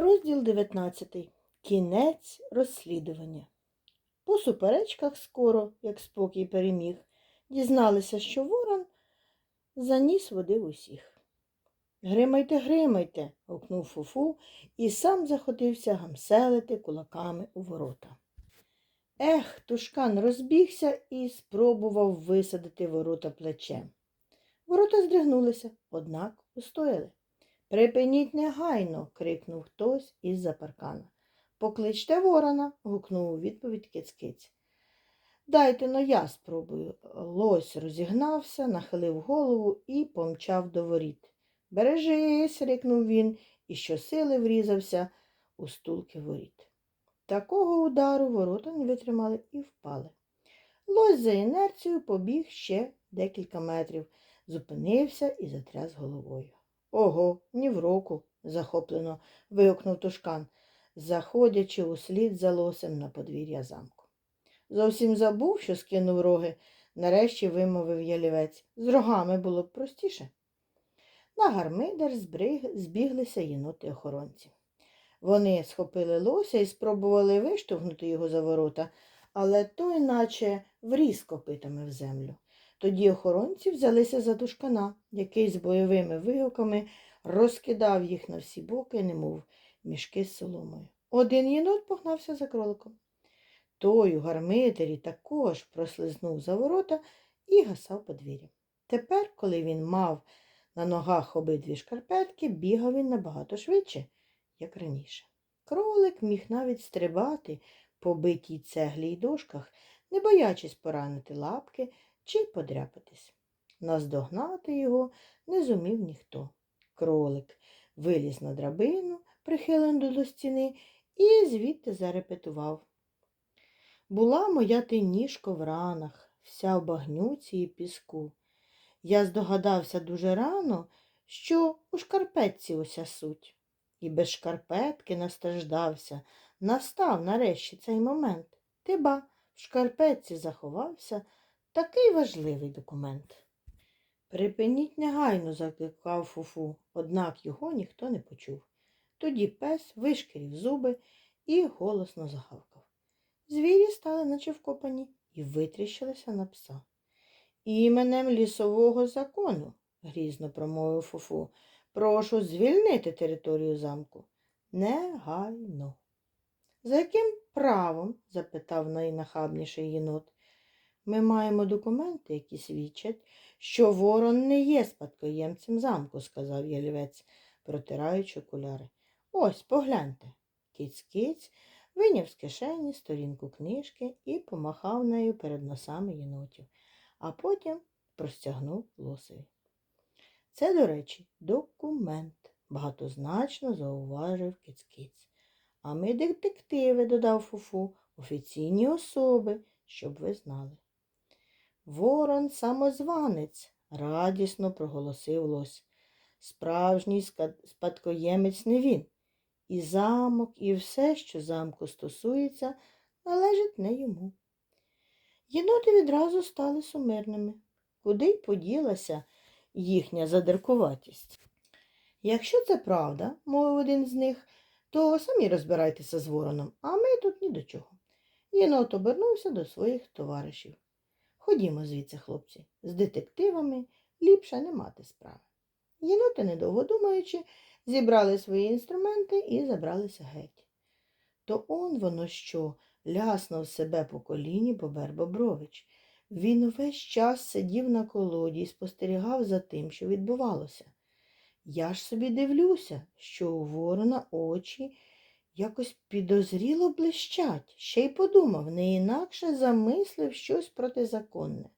Розділ 19. Кінець розслідування. По суперечках скоро, як спокій переміг, дізналися, що ворон заніс води в усіх. Гримайте, гримайте, гукнув Фуфу і сам заходився гамселити кулаками у ворота. Ех, тушкан розбігся і спробував висадити ворота плечем. Ворота здригнулися, однак устояли. Припиніть негайно. крикнув хтось із-за паркана. Покличте ворона. гукнув у відповідь кицькиць. Дайте но я спробую. Лось розігнався, нахилив голову і помчав до воріт. Бережись, рикнув він і щосили врізався у стулки воріт. Такого удару ворота не витримали і впали. Лось за інерцією побіг ще декілька метрів, зупинився і затряс головою. Ого, ні в року, захоплено вигукнув тушкан, заходячи услід за лосем на подвір'я замку. Зовсім забув, що скинув роги, нарешті вимовив ялівець. З рогами було б простіше. На гармидер збіглися єноти охоронці. Вони схопили лося і спробували виштовхнути його за ворота, але той наче вріз копитами в землю. Тоді охоронці взялися за тушкана, який з бойовими вигуками розкидав їх на всі боки, немов мішки з соломою. Один єнот погнався за кроликом. Той у гармитері також прослизнув за ворота і гасав подвір'я. Тепер, коли він мав на ногах обидві шкарпетки, бігав він набагато швидше, як раніше. Кролик міг навіть стрибати по битій цеглі й дошках, не боячись поранити лапки чи подряпатись. Наздогнати його не зумів ніхто. Кролик виліз на драбину, прихилену до стіни, і звідти зарепетував. Була моя ти ніжко в ранах, вся в багнюці і піску. Я здогадався дуже рано, що у шкарпетці уся суть. І без шкарпетки настраждався, настав нарешті цей момент. Ти ба в шкарпетці заховався такий важливий документ. Припиніть негайно, закликав Фуфу, однак його ніхто не почув. Тоді пес вишкірів зуби і голосно загавкав. Звірі стали наче вкопані і витріщилися на пса. Іменем лісового закону, грізно промовив Фуфу, прошу звільнити територію замку. Негайно. За яким правом? запитав найнахабніший єнот. Ми маємо документи, які свідчать, що ворон не є спадкоємцем замку, сказав ялівець, протираючи окуляри. Ось, погляньте. Киць-киць виняв з кишені сторінку книжки і помахав нею перед носами єнотів, а потім простягнув лосові. Це, до речі, документ, багатозначно зауважив киць-киць. А ми детективи, додав Фуфу, офіційні особи, щоб ви знали. Ворон самозванець, радісно проголосив лось. Справжній спадкоємець не він. І замок, і все, що замку стосується, належить не йому. Єноти відразу стали сумирними. Куди й поділася їхня задиркуватість? Якщо це правда, мовив один з них, то самі розбирайтеся з вороном, а ми тут ні до чого. Єнот обернувся до своїх товаришів. Ходімо звідси, хлопці, з детективами ліпше не мати справи. Єноти, недовго думаючи, зібрали свої інструменти і забралися геть. То он воно що, ляснув себе по коліні Бобер Бобрович. Він увесь час сидів на колоді і спостерігав за тим, що відбувалося. Я ж собі дивлюся, що у ворона очі якось підозріло блищать, ще й подумав, не інакше замислив щось протизаконне.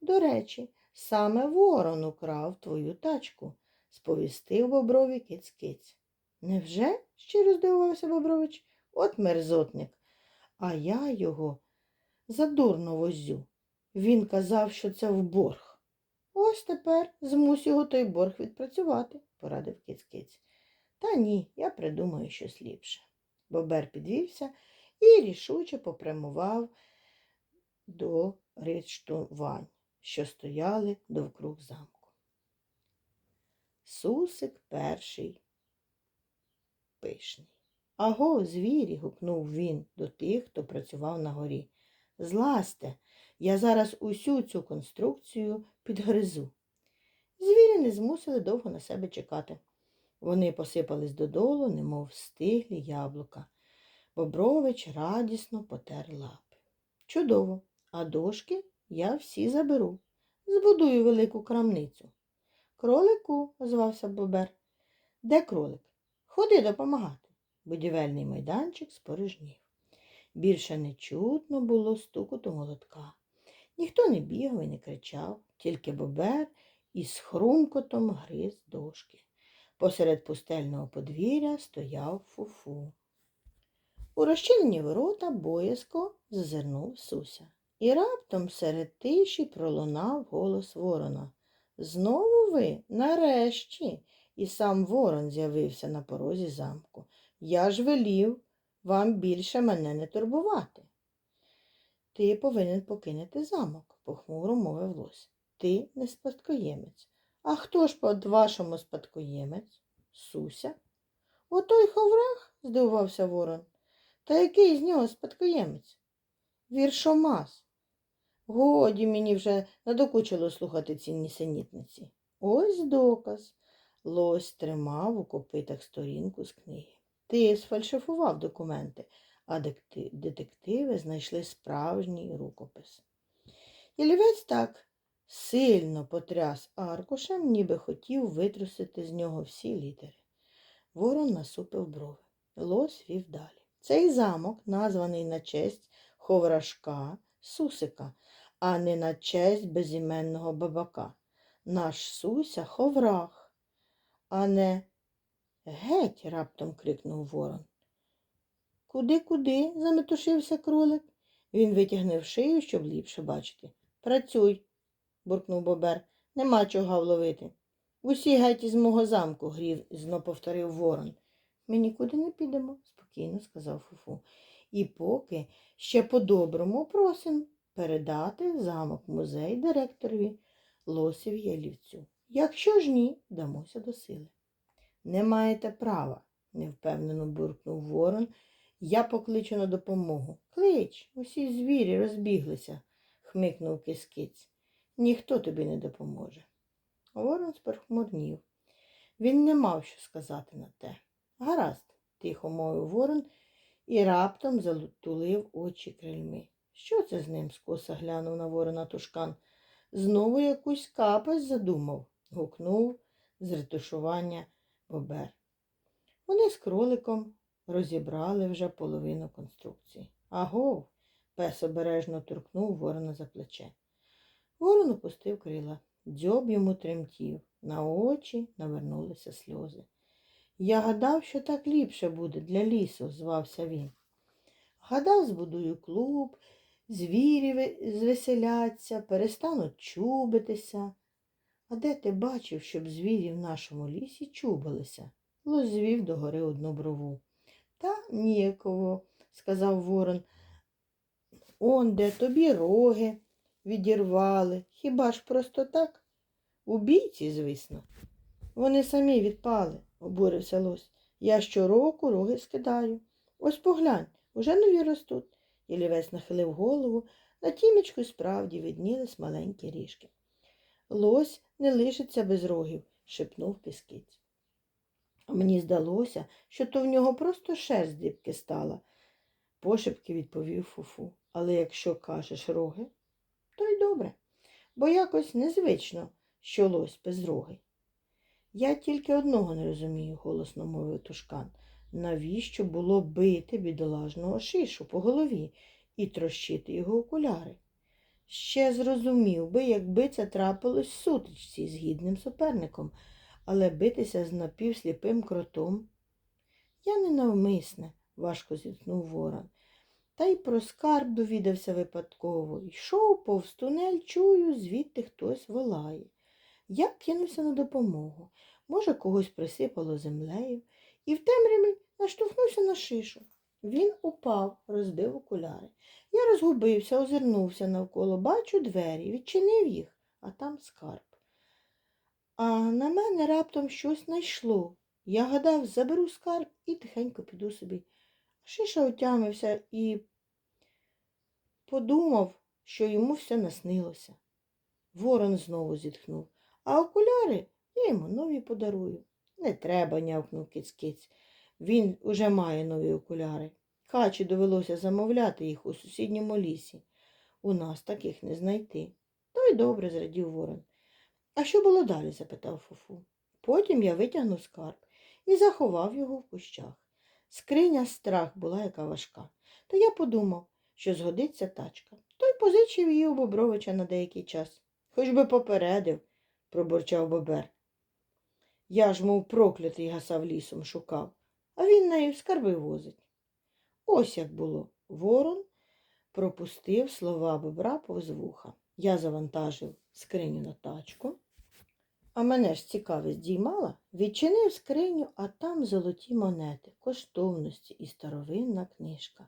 До речі, саме ворон украв твою тачку, сповістив Боброві киць-киць. Невже? щиро здивувався Бобрович. От мерзотник. А я його задурно возю. Він казав, що це в борг. Ось тепер змусь його той борг відпрацювати, порадив киць-киць. Та ні, я придумаю щось ліпше. Бобер підвівся і рішуче попрямував до рештувань, що стояли довкруг замку. Сусик перший пишний. Аго, звірі. гукнув він до тих, хто працював на горі. Злазьте, я зараз усю цю конструкцію підгризу. Звірі не змусили довго на себе чекати. Вони посипались додолу, немов стиглі яблука. Бобрович радісно потер лапи. Чудово, а дошки я всі заберу. Збудую велику крамницю. Кролику, озвався Бобер. Де кролик? Ходи допомагати. Будівельний майданчик спорожнів. Більше не чутно було стукоту молотка. Ніхто не бігав і не кричав, тільки бобер із хрумкотом гриз дошки. Посеред пустельного подвір'я стояв фуфу. У розчинені ворота боязко зазирнув Суся. І раптом серед тиші пролунав голос ворона. Знову ви, нарешті, і сам ворон з'явився на порозі замку. Я ж велів вам більше мене не турбувати. Ти повинен покинути замок, похмуро мовив лось. Ти не спадкоємець. А хто ж по-вашому спадкоємець? Суся? Отой ховрах? здивувався ворон. Та який з нього спадкоємець? Віршомас. Годі мені вже надокучило слухати ці нісенітниці. Ось доказ. Лось тримав у копитах сторінку з книги. Ти сфальшифував документи, а детективи знайшли справжній рукопис. Ілівець так сильно потряс аркушем, ніби хотів витрусити з нього всі літери. Ворон насупив брови. Лось вів далі. Цей замок названий на честь ховрашка Сусика, а не на честь безіменного бабака. Наш Суся ховрах, а не геть. раптом крикнув ворон. Куди, куди? заметушився кролик. Він витягнув шию, щоб ліпше бачити. Працюй, буркнув бобер. Нема чого вловити. Усі геть із мого замку, грів, знов повторив ворон. Ми нікуди не підемо, спокійно сказав Фуфу. І поки ще по-доброму просимо передати замок музей директорові Лосів Ялівцю. Якщо ж ні, дамося до сили. Не маєте права, невпевнено буркнув ворон. Я покличу на допомогу. Клич, усі звірі розбіглися, хмикнув кискиць. Ніхто тобі не допоможе. Ворон сперхмурнів. Він не мав що сказати на те. Гаразд, тихо мовив ворон і раптом затулив очі крильми. Що це з ним? скоса глянув на ворона тушкан. Знову якусь капець задумав, гукнув з ретушування бобер. Вони з кроликом розібрали вже половину конструкції. Агов, пес обережно торкнув ворона за плече. Ворон опустив крила. Дзьоб йому тремтів, на очі навернулися сльози. Я гадав, що так ліпше буде для лісу, звався він. Гадав, збудую клуб, звірі звеселяться, перестануть чубитися. А де ти бачив, щоб звірі в нашому лісі чубилися? Лось звів догори одну брову. Та ніяково, сказав ворон. Он де тобі роги відірвали. Хіба ж просто так? У бійці, звісно. Вони самі відпали, обурився лось. Я щороку роги скидаю. Ось поглянь, уже нові ростуть. Єлівець нахилив голову, на тімечку справді виднілись маленькі ріжки. Лось не лишиться без рогів, шепнув піскиць. Мені здалося, що то в нього просто шерсть дибки стала, пошепки відповів Фуфу. Але якщо кажеш роги, добре, бо якось незвично, що лось безрогий. Я тільки одного не розумію, голосно мовив тушкан. Навіщо було бити бідолажного шишу по голові і трощити його окуляри? Ще зрозумів би, якби це трапилось в сутичці з гідним суперником, але битися з напівсліпим кротом. Я ненавмисне, важко зітхнув ворон. Та й про скарб довідався випадково. Йшов повз тунель, чую, звідти хтось волає. Я кинувся на допомогу. Може, когось присипало землею, і в темряві наштовхнувся на шишу. Він упав, розбив окуляри. Я розгубився, озирнувся навколо, бачу двері, відчинив їх, а там скарб. А на мене раптом щось найшло, Я гадав, заберу скарб і тихенько піду собі. Шиша отямився і подумав, що йому все наснилося. Ворон знову зітхнув, а окуляри я йому нові подарую. Не треба, нявкнув киць-киць. Він уже має нові окуляри. Качі довелося замовляти їх у сусідньому лісі. У нас таких не знайти. То й добре, зрадів ворон. А що було далі? запитав Фуфу. Потім я витягнув скарб і заховав його в кущах. Скриня страх була яка важка. Та я подумав, що згодиться тачка. Той позичив її у Бобровича на деякий час. Хоч би попередив, пробурчав Бобер. Я ж, мов проклятий, гасав лісом шукав, а він нею скарби возить. Ось як було. Ворон пропустив слова бобра повз вуха. Я завантажив скриню на тачку. А мене ж цікавість діймала, відчинив скриню, а там золоті монети, коштовності і старовинна книжка.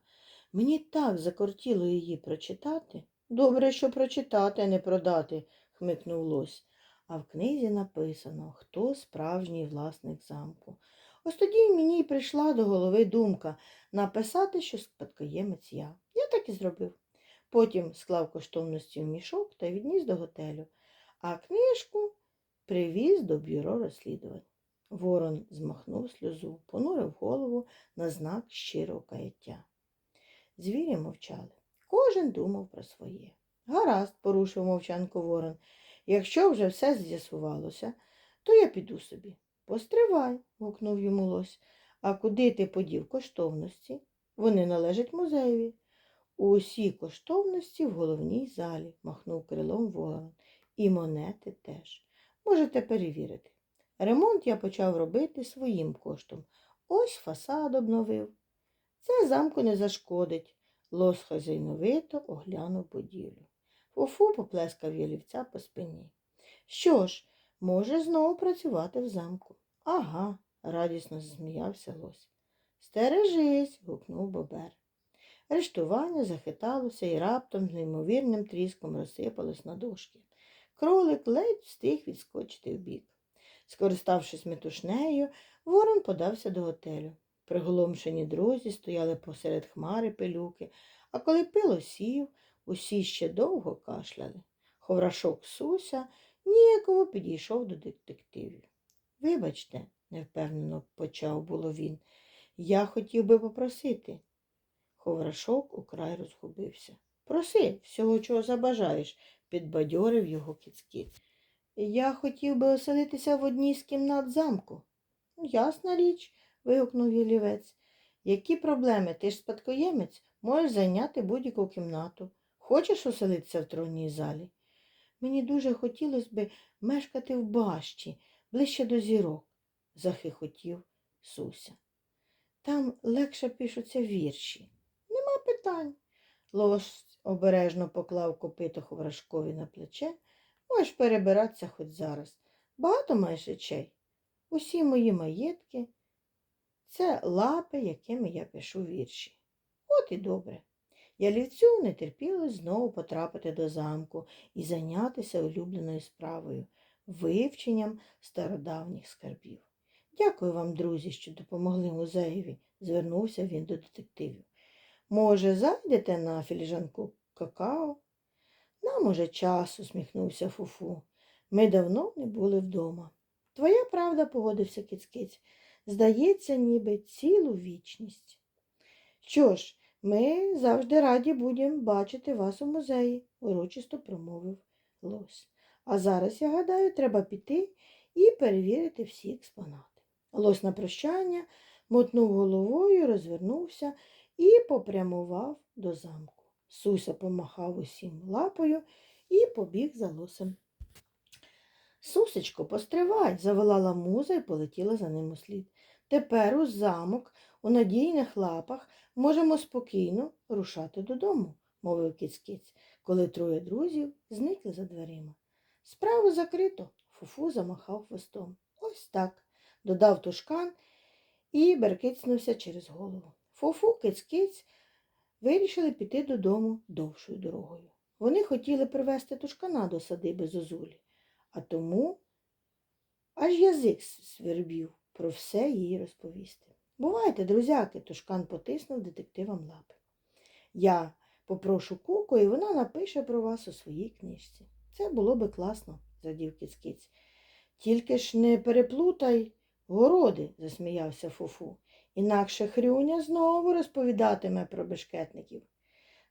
Мені так закортіло її прочитати. Добре, що прочитати, не продати, хмикнув лось. А в книзі написано, хто справжній власник замку. Ось тоді мені й прийшла до голови думка написати, що спадкоємець я. Я так і зробив. Потім склав коштовності в мішок та відніс до готелю, а книжку привіз до бюро розслідувань. Ворон змахнув сльозу, понурив голову на знак щирого каяття. Звірі мовчали. Кожен думав про своє. Гаразд, порушив мовчанку ворон. Якщо вже все з'ясувалося, то я піду собі. Постривай, гукнув йому лось. А куди ти подів коштовності? Вони належать музеєві. Усі коштовності в головній залі, махнув крилом ворон. І монети теж. Можете перевірити. Ремонт я почав робити своїм коштом. Ось фасад обновив. Це замку не зашкодить. Лос хазяйновито оглянув будівлю. Фуфу поплескав ялівця по спині. Що ж, може знову працювати в замку. Ага, радісно зсміявся лось. Стережись, гукнув бобер. Рештування захиталося і раптом з неймовірним тріском розсипалось на дошки. Кролик ледь встиг відскочити вбік. Скориставшись метушнею, ворон подався до готелю. Приголомшені друзі стояли посеред хмари пилюки, а коли пило сів, усі ще довго кашляли. Ховрашок Суся ніяково підійшов до детективів. Вибачте, невпевнено почав було він. Я хотів би попросити. Ховрашок украй розгубився. Проси всього, чого забажаєш, підбадьорив його кицькіт. Я хотів би оселитися в одній з кімнат замку. Ясна річ, вигукнув ялівець. Які проблеми? Ти ж спадкоємець, можеш зайняти будь-яку кімнату. Хочеш оселитися в тронній залі? Мені дуже хотілося би мешкати в бащі, ближче до зірок, захихотів Суся. Там легше пишуться вірші. Нема питань. Лось обережно поклав копито Ховрашкові на плече. Можеш перебиратися хоч зараз. Багато маєш речей. Усі мої маєтки це лапи, якими я пишу вірші. От і добре. Ялівцю не терпілось знову потрапити до замку і зайнятися улюбленою справою вивченням стародавніх скарбів. Дякую вам, друзі, що допомогли музеєві, звернувся він до детективів. Може, зайдете на філіжанку какао? Нам уже час, усміхнувся Фуфу. Ми давно не були вдома. Твоя правда, погодився кицькиць. Здається, ніби цілу вічність. Що ж, ми завжди раді будемо бачити вас у музеї, урочисто промовив лось. А зараз, я гадаю, треба піти і перевірити всі експонати. Лось на прощання мотнув головою, розвернувся і попрямував до замку. Суся помахав усім лапою і побіг за лосем. Сусечко, постривай, заволала муза і полетіла за ним услід. Тепер у замок у надійних лапах можемо спокійно рушати додому, мовив кіць-кіць, коли троє друзів зникли за дверима. Справу закрито, фуфу замахав хвостом. Ось так, додав тушкан і беркицнувся через голову. Фуфу, киць-киць вирішили піти додому довшою дорогою. Вони хотіли привезти тушкана до садиби Зозулі, а тому аж язик свербів про все їй розповісти. Бувайте, друзяки, тушкан потиснув детективам лапи. Я попрошу Куку, і вона напише про вас у своїй книжці. Це було би класно, зрадів кіцкиць. Тільки ж не переплутай городи, засміявся Фуфу. Інакше Хрюня знову розповідатиме про бешкетників.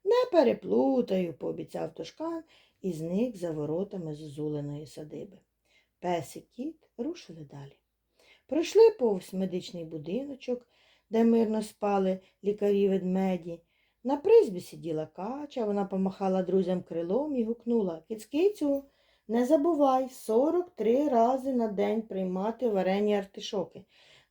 Не переплутаю, пообіцяв тушкан і зник за воротами зозуленої садиби. Пес і кіт рушили далі. Пройшли повз медичний будиночок, де мирно спали лікарі ведмеді. На призбі сиділа кача, вона помахала друзям крилом і гукнула Кицькицю, не забувай 43 рази на день приймати варені артишоки.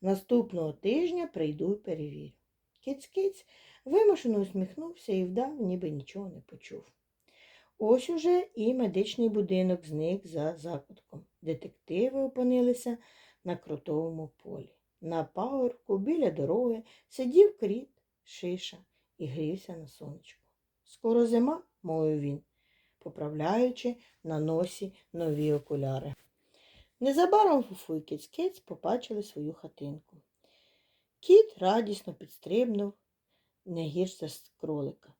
Наступного тижня прийду й перевірю. Кицькиць вимушено усміхнувся і вдав, ніби нічого не почув. Ось уже і медичний будинок зник за закутком. Детективи опинилися на крутовому полі. На пагорку біля дороги сидів кріт, шиша і грівся на сонечку. Скоро зима, мовив він, поправляючи на носі нові окуляри. Незабаром Фуфу і киць-киць побачили свою хатинку. Кіт радісно підстрибнув не гірш за кролика.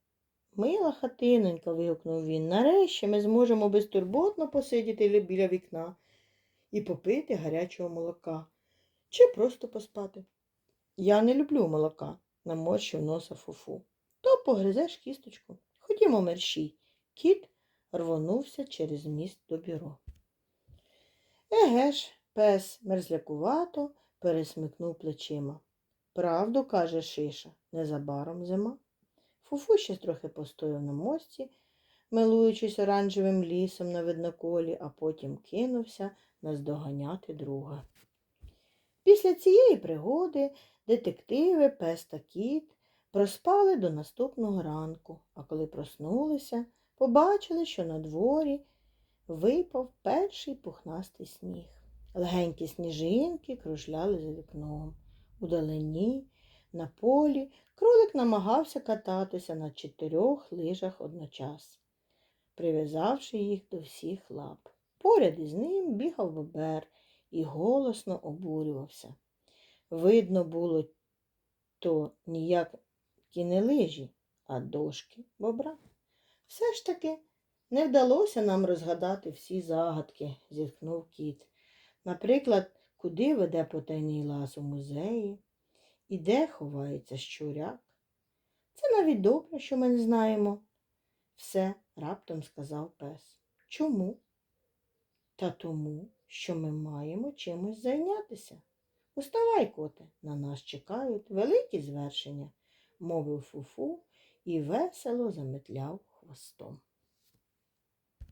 Мила хатинонька, вигукнув він. Нарешті ми зможемо безтурботно посидіти біля вікна і попити гарячого молока. Чи просто поспати. Я не люблю молока, наморщив носа фуфу. То погризеш кісточку. Ходімо мерщій. Кіт рвонувся через міст до бюро. Еге ж, пес мерзлякувато пересмикнув плечима. Правду, каже Шиша, незабаром зима. Фуфу ще трохи постояв на мості, милуючись оранжевим лісом на видноколі, а потім кинувся наздоганяти друга. Після цієї пригоди детективи, пес та кіт проспали до наступного ранку, а коли проснулися, побачили, що на дворі випав перший пухнастий сніг. Легенькі сніжинки кружляли за вікном. Удалині, на полі, кролик намагався кататися на чотирьох лижах одночасно, прив'язавши їх до всіх лап. Поряд із ним бігав бобер і голосно обурювався. Видно було то ніяк ті не лижі, а дошки бобра. Все ж таки не вдалося нам розгадати всі загадки, зітхнув кіт. Наприклад, куди веде потайний лаз у музеї і де ховається щуряк. Це навіть добре, що ми не знаємо. Все раптом сказав пес. Чому? Та тому, що ми маємо чимось зайнятися. Уставай, коте, на нас чекають великі звершення, мовив фуфу і весело заметляв хвостом.